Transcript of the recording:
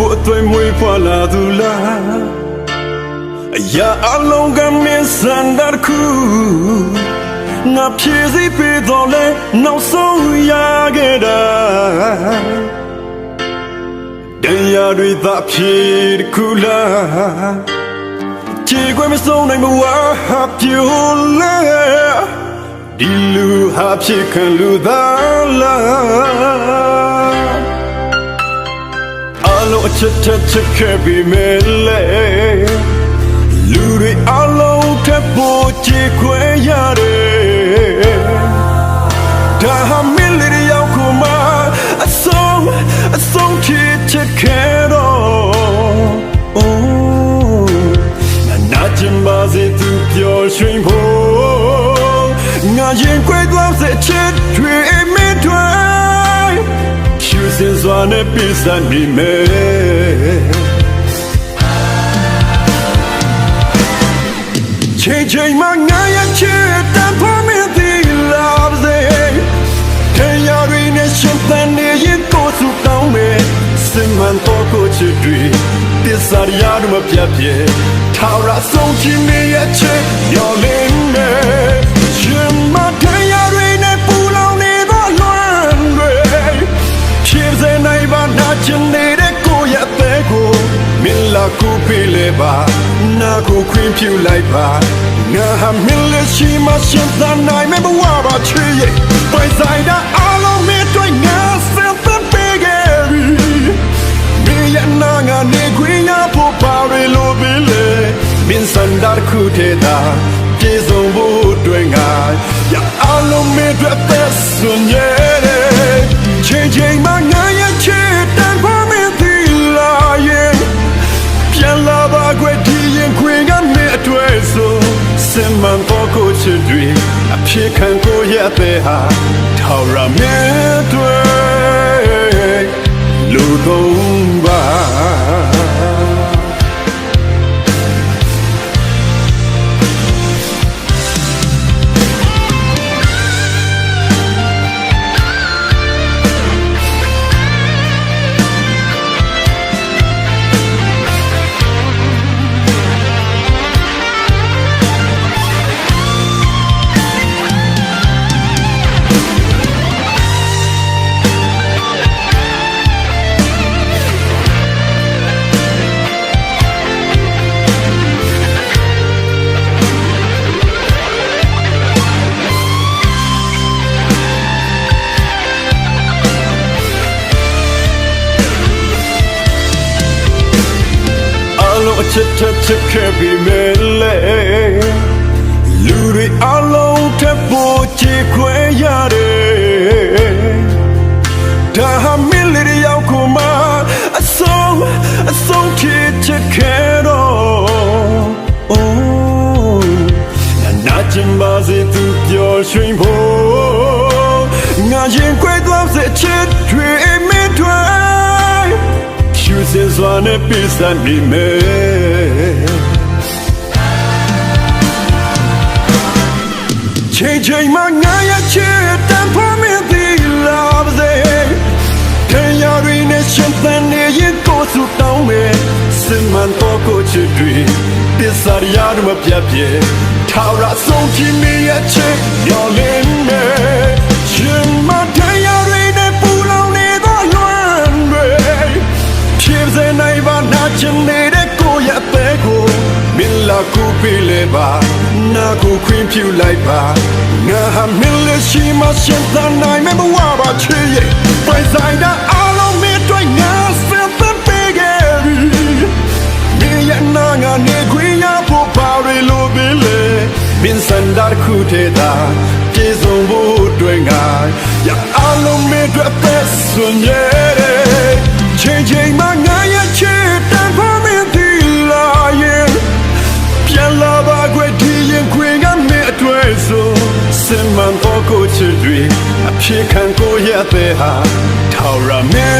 ဖို့အသွေးမွေးဖွာလာသူလားအရာအလုံးကမင်းစံတတ်ခုငါဖြည့်စီပေးတော့လဲနောက်ဆုံးရခဲ့တာတရားတွေသာဖြစ်တစ်ခုလားခြေခွဲမဆုံးနိုင်မဝါဟာပြိုလဲဒီလူဟာဖြစ်ခံလူသားလားအ လုံးအချက်ချက်ချက်ခဲ့ပြီးမဲလေလူတွေအလုံးထပ်ဖို့ခြေခွဲရတယ်ဒါဟာမင်းလေးတစ်ယောက်ကိုမှအဆုံးအဆုံးချစ်ချစ်ခဲ့တော့ Oh ငါနာချင်ပါစေသူပျော်ရွှင်ဖို့ငါရင်ခွဲသွားစေချစ်တွေမင်းတွေဖြူစင်စွာ နဲ့ပြစနေမယ်ချိန်ချိန်မှငါရဲ့ချစ်တန်ဖို့မင်းဒီလာစေတရားရင်းနဲ့ရှင်သန်နေရင်ကိုယ်စုတောင်းမယ်စင်မှန်တော့ကိုချစ်တွေတစ္ဆာရရမပြတ်ပြဲထာဝရဆုံးချင်နေရဲ့ချစ်ရောလင်းမယ် ကိုပေးလေပါနာကိုခွင့်ပြုလိုက်ပါငါဟာမင်းလက်ရှိမှရှင်သန်နိုင်မဲ့ဘဝပါချေရဲ့ပိုင်ဆိုင်တာအလုံးမင်းတို့ငါစံသတ်ပေးခဲ့ပြီမင်းရဲ့နာငါနေခွင့်ရဖို့ပါရလို့ပြီလေမင်းစံတာခုတဲ့တာပြေဆုံးဖို့အတွက်ငါရအလုံးမင်းတို့သက်စွန်ရဲ့ချိန်ချိန်မှ အဖြစ်ခံကိုရတဲ့ဟာထောက်ရမင်း အလုံးအချက်ချက်ချက်ခဲ့ပြီးမဲလေလူတွေအလုံးထပ်ဖို့ချေခွဲရတယ်ဒါဟာမင်းလေးတစ်ယောက်ကိုမှအဆုံးအဆုံးချစ်ချစ်ခဲ့တော့ Oh နာနာချင်ပါစေသူပျော်ရွှင်ဖို့ငါရင်ခွဲသွားစေချစ်တွေမင်းတွေဖြူ စင်စွာနဲ့ပြစနေမယ်ချိန်ချိန်မှငါရဲ့ချစ်တန်ဖို့မင်းဒီလာပါစေတရားရင်းနဲ့ရှင်သန်နေရင်ကိုယ်စုတောင်းမယ်စင်မှန်တော့ကိုချစ်တွေပစ္စရိယာမပြတ်ပြဲထာဝရဆုံးချင်နေရဲ့ချစ်ရောလ ပေးလေပါနာကိုခွင့်ပြုလိုက်ပါငါဟာမင်းလက်ရှိမှရှင်သန်နိုင်မဲ့ဘဝပါချေရဲ့ပိုင်ဆိုင်တာအလုံးမင်းတို့ငါစံသတ်ပေးခဲ့ပြီမင်းရဲ့နာငါနေခွင့်ရဖို့ပါရလို့ပြီလေမင်းစံတာခုတဲ့တာပြေဆုံးဖို့အတွက်ငါရအလုံးမင်းတို့သက်စွန်ရဲ့ချိန်ချိန်မှငါရဲ့ တော့ကိုချစ်တွေအဖြစ်ခံကိုရတဲ့ဟာထောက်ရမင်းတွေ့